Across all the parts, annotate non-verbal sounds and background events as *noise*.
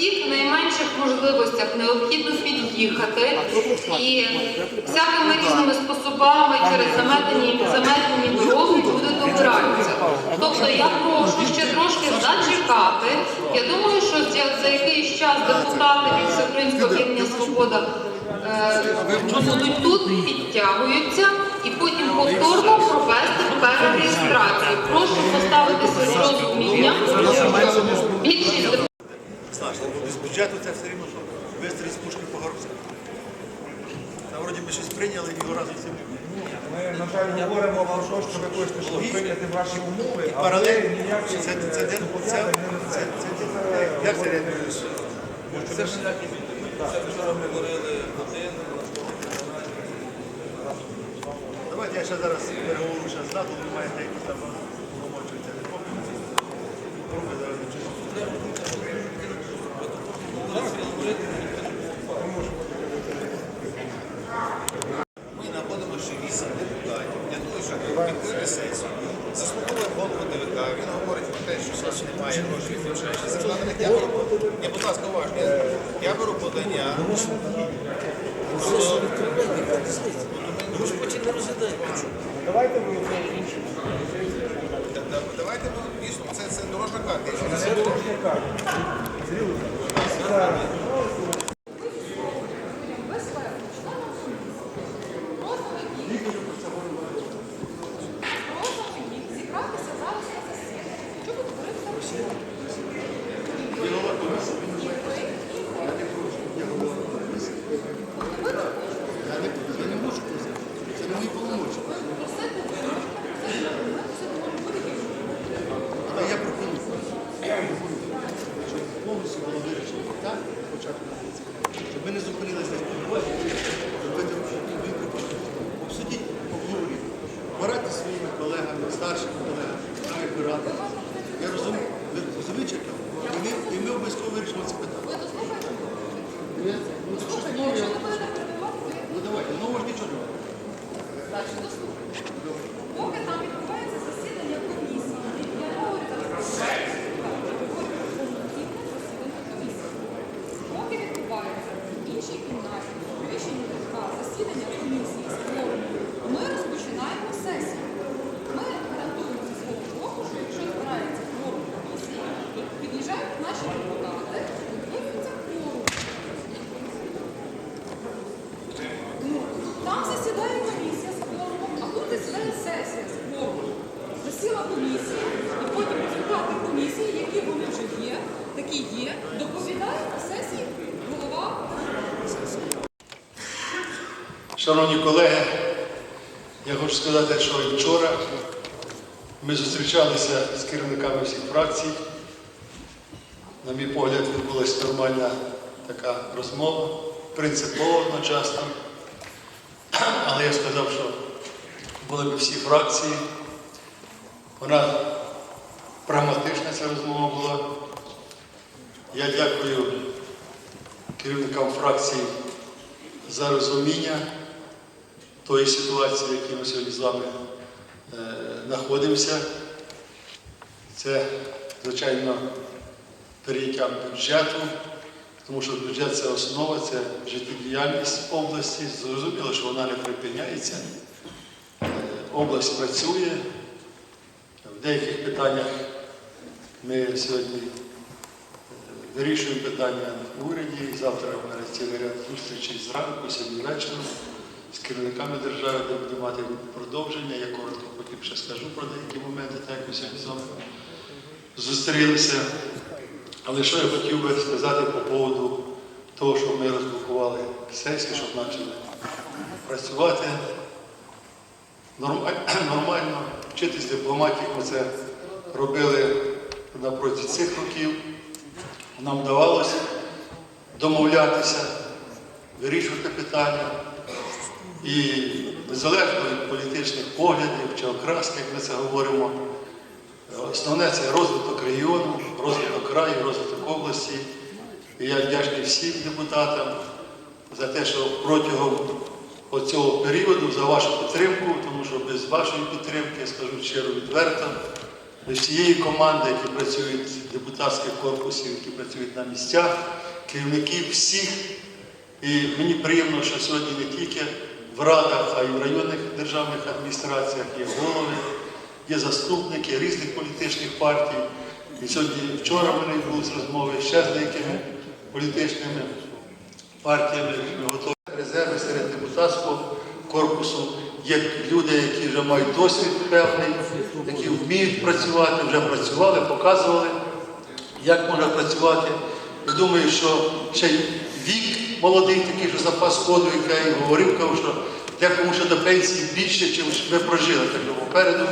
всіх найменших можливостях необхідно під'їхати. І всякими різними способами через заметені, заметені дороги люди добираються. Тобто я прошу ще трошки зачекати. Я думаю, що за, якийсь час депутати від Всеукраїнського об'єднання Свобода е, будуть тут, підтягуються і потім повторно провести перереєстрацію. Прошу поставити розуміння. Більшість депутатів Значить, без бюджету це все рівно, що вистрілити з пушки по горбцю. Та вроді ми щось прийняли і його разом всім. Ми, на жаль, говоримо про те, що ви хочете щоб прийняти ваші умови, а ви Паралель. ніякі Це, це, це, це, зобов'язань не це, несете. це, це, як це реагуєш? Це ж Давайте я ще зараз переговорю ще з НАТО, ви маєте якісь там помочуються. Попробуй зараз. Ми знаходимо ще вісім депутатів для того, щоб відкрити сесію. Заслухали голову ДВК, він говорить про те, що в немає грошей в зарплати. Я беру, я, будь ласка, уважно, я, беру подання. давайте ми Та- та- Давайте ми дійсно, це дорожна карта. Це дорожня карта. Це зібратися зараз на засідання. Що ви говорите? Я не можу просити. Це не мої повномочі. Але я пропоную, щоб повністю було вирішено питання на початку місяця, щоб ми не зупинилися на спілкуванні, робити дві пропозиції. Обсудіть, обговоріть, порадьте своїми колегами, старшими колегами, нам як ви радите. Я розумію, ви вичерпали, і ми, і ми обов'язково вирішимо це питання. Ні? Ну, так що знову я- Ну давайте, ну може нічого. не Поки там Комісія, і потім результати комісії, які вони вже є, такі є, доповідає на сесії голова Шановні колеги, я хочу сказати, що вчора ми зустрічалися з керівниками всіх фракцій. На мій погляд, відбулася нормальна така розмова, принципова одночасно. Але я сказав, що були б всі фракції. Вона прагматична ця розмова була. Я дякую керівникам фракцій за розуміння тої ситуації, в якій ми сьогодні з вами е, знаходимося. Це, звичайно, прийняття бюджету, тому що бюджет це основа, це життєдіяльність області. Зрозуміло, що вона не припиняється. Е, Область працює. Деяких питаннях ми сьогодні е, вирішуємо питання в уряді. Завтра в мене цілий ряд зустрічей зранку, сьогодні вечором з керівниками держави, де буду мати продовження. Я коротко потім ще скажу про деякі моменти, так як ми сьогодні з вами зустрілися. Але що я хотів би сказати по поводу того, що ми розблокували сесію, щоб почали працювати *clears throat* нормально, вчитись дипломатії, ми це робили на протязі цих років. Нам вдавалося домовлятися, вирішувати питання. І незалежно від політичних поглядів чи окраски, як ми це говоримо, основне це розвиток регіону, розвиток краю, розвиток області. І я вдячний всім депутатам за те, що протягом оцього періоду за вашу підтримку, тому що без вашої підтримки, я скажу щиро відверто, без всієї команди, які працюють в депутатських корпусів, які працюють на місцях, керівників всіх. І мені приємно, що сьогодні не тільки в радах, а й в районних державних адміністраціях є голови, є заступники різних політичних партій. І сьогодні вчора в були розмови ще з деякими політичними партіями. Ми готові резерви серед депутатського корпусу. Є люди, які вже мають досвід певний, які вміють працювати, вже працювали, показували, як можна працювати. І думаю, що ще вік молодий, такий, що запас ходу, який я й говорив, кажу, що декому ще до пенсії більше, ніж ми прожили. Так що попереду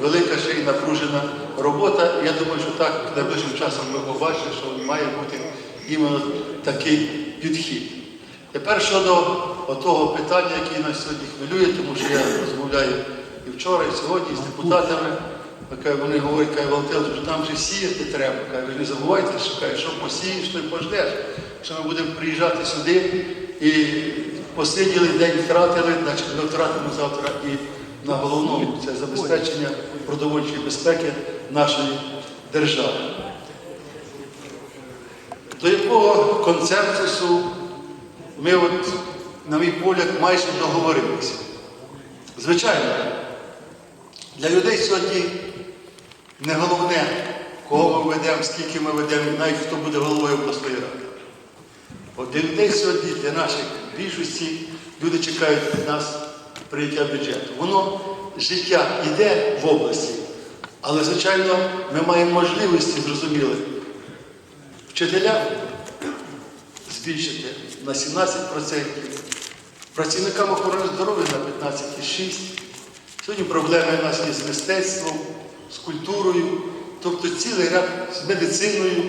велика ще й напружена робота. Я думаю, що так найближчим часом ми побачимо, що має бути іменно такий підхід. Тепер щодо того питання, яке нас сьогодні хвилює, тому що я розмовляю і вчора, і сьогодні з депутатами. Каже, вони говорять, каже, Валентин, що нам же сіяти треба. Каже, не забувайте, що каже, що посієш, то й пождеш. Що ми будемо приїжджати сюди і посиділи, день втратили, значить ми втратимо завтра і на головному це забезпечення продовольчої безпеки нашої держави. До якого консенсусу ми, от, на мій погляд, майже договорилися. Звичайно, для людей сьогодні не головне, кого ми ведемо, скільки ми ведемо, навіть хто буде головою обласної ради. От для людей сьогодні, для наших більшості, люди чекають від нас прийняття бюджету. Воно життя йде в області, але, звичайно, ми маємо можливості, зрозуміли, вчителям збільшити на 17%, працівникам охорони здоров'я на 15,6%. Сьогодні проблеми у нас є з мистецтвом, з культурою, тобто цілий ряд з медициною.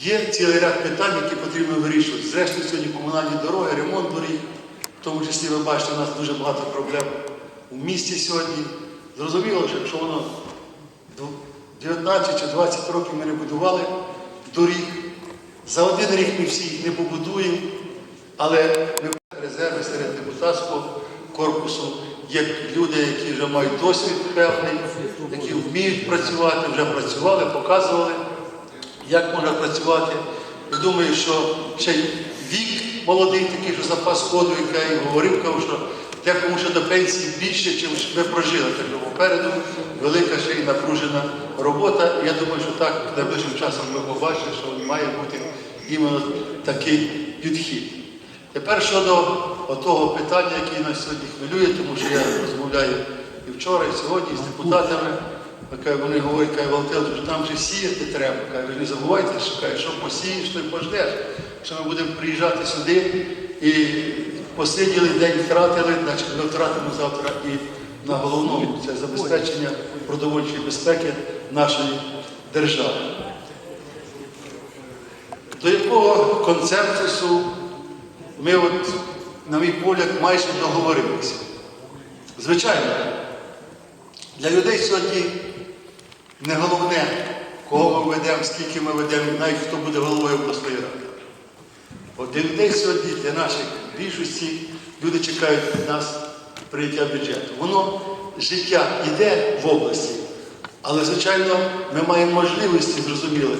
Є цілий ряд питань, які потрібно вирішувати. Зрештою, сьогодні комунальні дороги, ремонт доріг, в тому числі ви бачите, у нас дуже багато проблем у місті сьогодні. Зрозуміло, що якщо воно 19 чи 20 років ми не будували доріг, за один рік ми всі їх не побудуємо, але ми резерви серед депутатського корпусу. Є люди, які вже мають досвід певний, які вміють працювати, вже працювали, показували, як можна працювати. І думаю, що ще вік молодий, такий, що запас ходу, який я говорив, що декому ще до пенсії більше, ніж ми прожили. Так попереду велика ще й напружена робота. Я думаю, що так найближчим часом ми побачимо, що має бути іменно такий підхід. Тепер щодо того питання, яке нас сьогодні хвилює, тому що я розмовляю і вчора, і сьогодні з депутатами. Вони говорять, каже, Валентин, що нам же сіяти треба. Каже, не забувайте, що каже, що посієш, то й пождеш. Що ми будемо приїжджати сюди і посиділи, день втратили, значить ми втратимо завтра і на головному це забезпечення продовольчої безпеки нашої держави. До якого консенсусу ми, от, на мій погляд, майже договорилися. Звичайно, для людей сьогодні не головне, кого ми ведемо, скільки ми ведемо, навіть хто буде головою обласної ради. От для людей сьогодні, для наших більшості, люди чекають від нас прийняття бюджету. Воно життя йде в області, але, звичайно, ми маємо можливості, зрозуміли,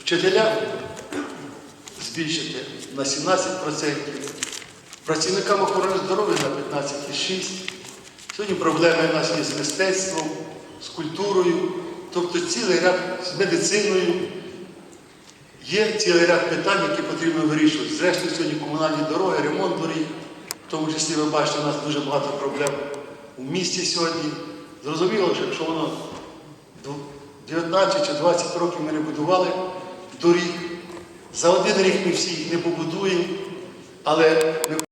вчителям збільшити на 17%, працівникам охорони здоров'я на 15,6%. Сьогодні проблеми у нас є з мистецтвом, з культурою, тобто цілий ряд з медициною. Є цілий ряд питань, які потрібно вирішувати. Зрештою, сьогодні комунальні дороги, ремонт доріг, в тому числі ви бачите, у нас дуже багато проблем у місті сьогодні. Зрозуміло, що якщо воно 19 чи 20 років ми не будували доріг, за один рік ми всі їх не побудуємо, але ми